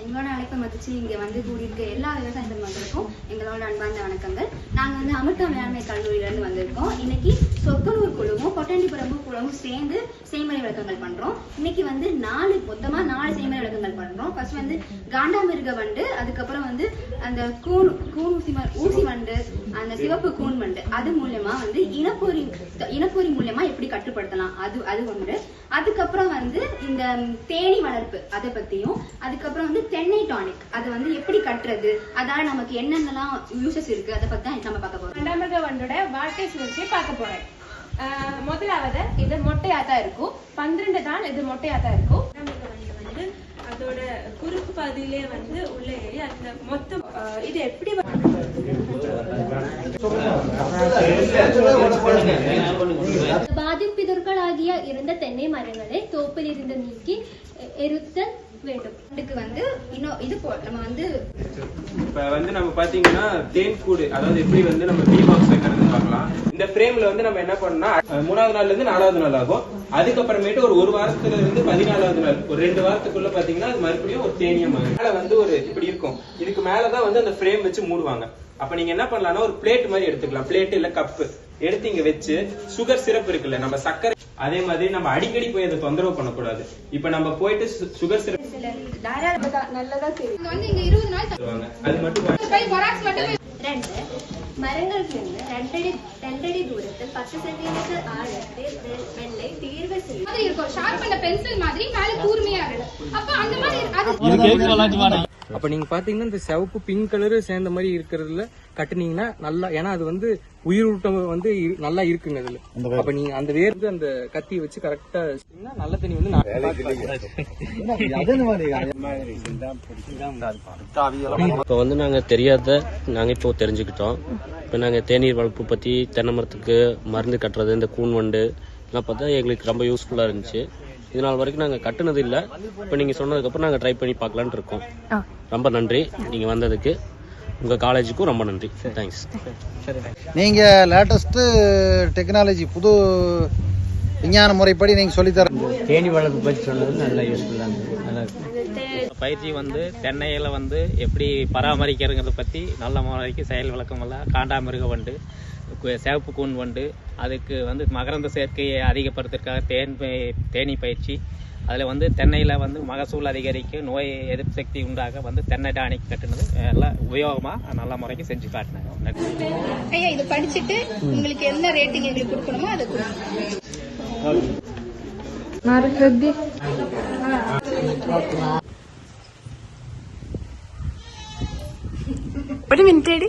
எங்களோட அழைப்பை மதித்து இங்கே வந்து கூடியிருக்க எல்லா விவசாய பெருமக்களுக்கும் எங்களோட அன்பார்ந்த வணக்கங்கள். நாங்கள் வந்து அமிர்தா மேலாண்மை கல்லூரியிலேருந்து வந்திருக்கோம். இன்னைக்கு சொக்கனூர் குழுவும் பொட்டாண்டிபுரம்பு குழுவும் சேர்ந்து செய்முறை விளக்கங்கள் பண்ணுறோம் இன்னைக்கு வந்து நாலு மொத்தமாக நாலு செய்முறை விளக்கங்கள் பண்ணுறோம் ஃபர்ஸ்ட் வந்து காண்டாமிருக வண்டு அதுக்கப்புறம் வந்து அந்த கூன் கூன் ஊசி ம- ஊசி வண்டு அந்த சிவப்பு கூன் வண்டு. அது மூலயமா வந்து இனப்பொறி இனப்பொறி மூலயமா எப்படி கட்டுப்படுத்தலாம்? அது அது ஒன்று. அதுக்கப்புறம் வந்து இந்த தேனி வளர்ப்பு அதை பற்றியும் அதுக்கப்புறம் வந்து தென்னை டானிக். அதை வந்து எப்படி கட்டுறது? அதால நமக்கு என்னென்னலாம் யூசஸ் இருக்கு அதை பத்தி தான் நம்ம பார்க்க போறோம். கண்டாமிருக வண்டோட வாழ்க்கை சுழற்சியை பார்க்க போறேன். முதலாவது இது மொட்டையா தான் இருக்கும். பன்னிரண்டு நாள் இது மொட்டையா தான் இருக்கும். வந்து அதோட குறுக்கு பாதையிலே வந்து உள்ளே ஏறி அந்த மொத்தம் ஆஹ் இது எப்படி பாதிப்பிதர்களாகிய இருந்த தென்னை மரங்களை தோப்பில் இருந்து நீக்கி எ- எருத்தல் வேண்டும் இதுக்கு வந்து இன்னும் இது போ நம்ம வந்து இப்ப வந்து நம்ம பாத்தீங்கன்னா தேன் கூடு அதாவது எப்படி வந்து நம்ம பீ பாக்ஸ் வைக்கிறது பார்க்கலாம். இந்த ஃப்ரேம்ல வந்து நம்ம என்ன பண்ணோம்னா மூணாவது நாள்ல இருந்து நாலாவது நாள் ஆகும். அதுக்கப்புறமேட்டு ஒரு ஒரு வாரத்துல இருந்து பதினாலாவது நாள் ஒரு ரெண்டு வாரத்துக்குள்ள பாத்தீங்கன்னா அது மறுபடியும் ஒரு தேனியம் மேல வந்து ஒரு இப்படி இருக்கும். இதுக்கு மேலதான் வந்து அந்த ஃப்ரேம் வச்சு மூடுவாங்க. அப்ப நீங்க என்ன பண்ணலாம்னா ஒரு பிளேட் மாதிரி எடுத்துக்கலாம். பிளேட் இல்ல கப்பு எடுத்து இங்க வச்சு சுகர் சிரப் இருக்குல்ல நம்ம சர்க்கரை அதே மாதிரி நம்ம அடிக்கடி போய் அதை தொந்தரவு பண்ணக்கூடாது. இப்ப நம்ம போயிட்டு சுகர் சிரப் அது மட்டும் மரங்களிலிருந்து ரெண்டடி ரெண்டடி தூரத்தில் பத்து சென்டிமீட்டர் ஆழத்தில் வெள்ளை தீர்வு செய்யும் மாதிரி இருக்கும். ஷார்ப் பண்ண பென்சில் மாதிரி மேல கூர்மையா இருக்கும் அப்ப அந்த மாதிரி அது அப்ப நீங்க பாத்தீங்கன்னா இந்த சிவப்பு பிங்க் கலரு சேர்ந்த மாதிரி இருக்கிறதுல கட்டுனீங்கன்னா நல்லா ஏன்னா அது வந்து உயிரூட்டம் வந்து நல்லா இருக்குங்க அதுல. அப்ப நீங்க அந்த வேர் வந்து அந்த கத்தியை வச்சு கரெக்டா நல்ல தண்ணி வந்து நான் இப்போ வந்து நாங்கள் தெரியாத நாங்கள் இப்போ தெரிஞ்சுக்கிட்டோம். இப்போ நாங்கள் தேநீர் வளர்ப்பு பற்றி தென்னை மரத்துக்கு மருந்து கட்டுறது இந்த கூன் வண்டு எல்லாம் பார்த்தா எங்களுக்கு ரொம்ப யூஸ்ஃபுல்லாக இருந்துச்சு. இது நாள் வரைக்கும் நாங்கள் கட்டுனது இல்லை. இப்போ நீங்கள் சொன்னதுக்கப்புறம் நாங்கள் ட்ரை பண்ணி பார்க்கலான்ட்டு இருக்கோம். ரொம்ப நன்றி. நீங்கள் வந்ததுக்கு உங்கள் காலேஜுக்கும் ரொம்ப நன்றி. தேங்க்ஸ் நீங்க லேட்டஸ்ட் டெக்னாலஜி புது விஞ்ஞான முறைப்படி நீங்க சொல்லித்தர தேனி வளர்ப்பு பற்றி சொன்னது நல்லா யூஸ்ஃபுல்லாக இருந்தது. நல்லா இருக்கு பயிற்சி வந்து தென்னையில வந்து எப்படி பராமரிக்கிறதுங்கிறத பற்றி நல்ல முறைக்கு செயல் விளக்கம் எல்லாம் காண்டாமிருக வண்டு சிவப்பு கூன் வண்டு அதுக்கு வந்து மகரந்த சேர்க்கையை அதிகப்படுத்துறதுக்காக தேன் தேனீ பயிற்சி அதில் வந்து தென்னையில் வந்து மகசூல் அதிகரிக்க நோய் எதிர்ப்பு சக்தி உண்டாக வந்து தென்னை டானிக் கட்டுனது எல்லாம் உபயோகமாக நல்ல முறைக்கு செஞ்சு காட்டினாங்க ஐயா இது படிச்சுட்டு உங்களுக்கு என்ன ரேட்டிங் எங்களுக்கு கொடுக்கணுமோ அதை கொடுங்க. ஒரு மினிட்